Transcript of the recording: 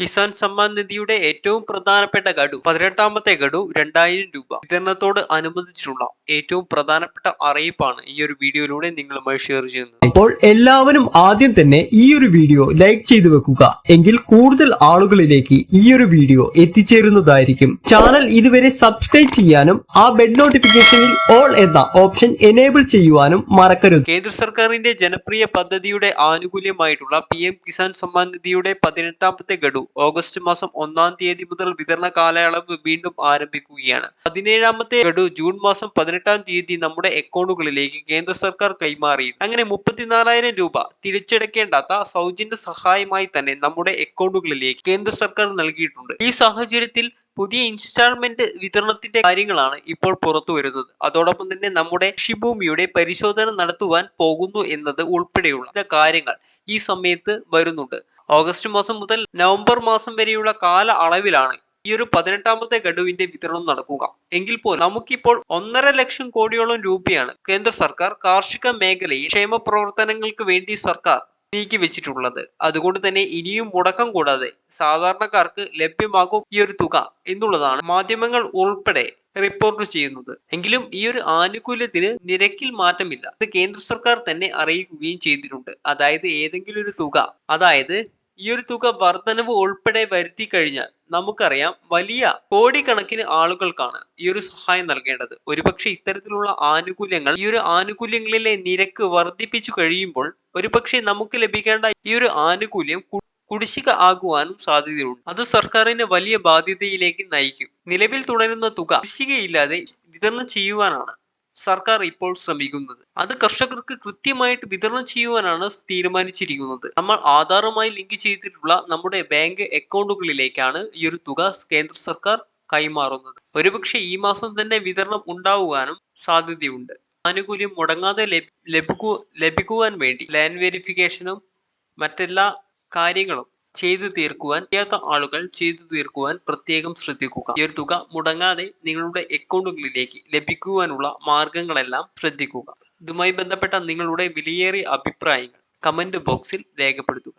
കിസാൻ സമ്മാൻ നിധിയുടെ ഏറ്റവും പ്രധാനപ്പെട്ട ഗഡു പതിനെട്ടാമത്തെ ഗഡു രണ്ടായിരം രൂപ. വിതരണത്തോട് അനുബന്ധിച്ചിട്ടുള്ള ഏറ്റവും പ്രധാനപ്പെട്ട അറിയിപ്പാണ് ഈ ഒരു വീഡിയോയിലൂടെ നിങ്ങളുമായി ഷെയർ ചെയ്യുന്നത്. അപ്പോൾ എല്ലാവരും ആദ്യം തന്നെ ഈ ഒരു വീഡിയോ ലൈക്ക് ചെയ്തു വെക്കുക. എങ്കിൽ കൂടുതൽ ആളുകളിലേക്ക് ഈ ഒരു വീഡിയോ എത്തിച്ചേരുന്നതായിരിക്കും. ചാനൽ ഇതുവരെ സബ്സ്ക്രൈബ് ചെയ്യാനും ആ ബെഡ് നോട്ടിഫിക്കേഷനിൽ ഓൾ എന്ന ഓപ്ഷൻ എനേബിൾ ചെയ്യുവാനും മറക്കരുത്. കേന്ദ്ര സർക്കാരിന്റെ ജനപ്രിയ പദ്ധതിയുടെ ആനുകൂല്യമായിട്ടുള്ള പി കിസാൻ സമ്മാൻ നിധിയുടെ പതിനെട്ടാമത്തെ ഗഡു ഓഗസ്റ്റ് മാസം ഒന്നാം തീയതി മുതൽ വിതരണ കാലയളവ് വീണ്ടും ആരംഭിക്കുകയാണ്. പതിനേഴാമത്തെ ഗഡു ജൂൺ മാസം പതിനെട്ടാം തീയതി നമ്മുടെ അക്കൗണ്ടുകളിലേക്ക് കേന്ദ്ര സർക്കാർ കൈമാറി. അങ്ങനെ മുപ്പത്തിനാലായിരം രൂപ തിരിച്ചടക്കേണ്ടാത്ത സൗജന്യ സഹായമായി തന്നെ നമ്മുടെ അക്കൗണ്ടുകളിലേക്ക് കേന്ദ്ര സർക്കാർ നൽകിയിട്ടുണ്ട്. ഈ സാഹചര്യത്തിൽ പുതിയ ഇൻസ്റ്റാൾമെന്റ് വിതരണത്തിന്റെ കാര്യങ്ങളാണ് ഇപ്പോൾ പുറത്തു വരുന്നത്. അതോടൊപ്പം തന്നെ നമ്മുടെ കൃഷിഭൂമിയുടെ പരിശോധന നടത്തുവാൻ പോകുന്നു എന്നത് ഉൾപ്പെടെയുള്ള കാര്യങ്ങൾ ഈ സമയത്ത് വരുന്നുണ്ട്. ഓഗസ്റ്റ് മാസം മുതൽ നവംബർ മാസം വരെയുള്ള കാല അളവിലാണ് ഈ ഒരു പതിനെട്ടാമത്തെ ഗഡുവിന്റെ വിതരണം നടക്കുക. എങ്കിൽ പോലും നമുക്കിപ്പോൾ ഒന്നര ലക്ഷം കോടിയോളം രൂപയാണ് കേന്ദ്ര സർക്കാർ കാർഷിക മേഖലയിൽ ക്ഷേമ പ്രവർത്തനങ്ങൾക്ക് വേണ്ടി സർക്കാർ നീക്കി വെച്ചിട്ടുള്ളത്. അതുകൊണ്ട് തന്നെ ഇനിയും മുടക്കം കൂടാതെ സാധാരണക്കാർക്ക് ലഭ്യമാകും ഈ ഒരു തുക എന്നുള്ളതാണ് മാധ്യമങ്ങൾ ഉൾപ്പെടെ റിപ്പോർട്ട് ചെയ്യുന്നത്. എങ്കിലും ഈ ഒരു ആനുകൂല്യത്തിന് നിരക്കിൽ മാറ്റമില്ല. ഇത് കേന്ദ്ര സർക്കാർ തന്നെ അറിയിക്കുകയും ചെയ്തിട്ടുണ്ട്. അതായത് ഏതെങ്കിലും ഒരു തുക അതായത് ഈ ഒരു തുക വർധനവ് ഉൾപ്പെടെ വരുത്തി കഴിഞ്ഞാൽ നമുക്കറിയാം വലിയ കോടിക്കണക്കിന് ആളുകൾക്കാണ് ഈ ഒരു സഹായം നൽകേണ്ടത്. ഒരുപക്ഷെ ഇത്തരത്തിലുള്ള ആനുകൂല്യങ്ങൾ ഈ ഒരു ആനുകൂല്യങ്ങളിലെ നിരക്ക് വർദ്ധിപ്പിച്ചു കഴിയുമ്പോൾ ഒരുപക്ഷെ നമുക്ക് ലഭിക്കേണ്ട ഈ ഒരു ആനുകൂല്യം കുടിശ്ശിക ആകുവാനും സാധ്യതയുണ്ട്. അത് സർക്കാരിനെ വലിയ ബാധ്യതയിലേക്ക് നയിക്കും. നിലവിൽ തുടരുന്ന തുക കുടിശ്ശികയില്ലാതെ വിതരണം ചെയ്യുവാനാണ് സർക്കാർ ഇപ്പോൾ ശ്രമിക്കുന്നത്. അത് കർഷകർക്ക് കൃത്യമായിട്ട് വിതരണം ചെയ്യുവാനാണ് തീരുമാനിച്ചിരിക്കുന്നത്. നമ്മൾ ആധാറുമായി ലിങ്ക് ചെയ്തിട്ടുള്ള നമ്മുടെ ബാങ്ക് അക്കൗണ്ടുകളിലേക്കാണ് ഈ ഒരു തുക കേന്ദ്ര സർക്കാർ കൈമാറുന്നത്. ഒരുപക്ഷെ ഈ മാസം തന്നെ വിതരണം ഉണ്ടാവുവാനും സാധ്യതയുണ്ട്. ആനുകൂല്യം മുടങ്ങാതെ ലഭിക്കു ലഭിക്കുവാൻ വേണ്ടി ലാൻഡ് വെരിഫിക്കേഷനും മറ്റെല്ലാ കാര്യങ്ങളും ചെയ്തു തീർക്കുവാൻ ചെയ്യാത്ത ആളുകൾ ചെയ്തു തീർക്കുവാൻ പ്രത്യേകം ശ്രദ്ധിക്കുക. ഈ തുക മുടങ്ങാതെ നിങ്ങളുടെ അക്കൗണ്ടുകളിലേക്ക് ലഭിക്കുവാനുള്ള മാർഗങ്ങളെല്ലാം ശ്രദ്ധിക്കുക. ഇതുമായി ബന്ധപ്പെട്ട നിങ്ങളുടെ വിലയേറിയ അഭിപ്രായങ്ങൾ കമന്റ് ബോക്സിൽ രേഖപ്പെടുത്തുക.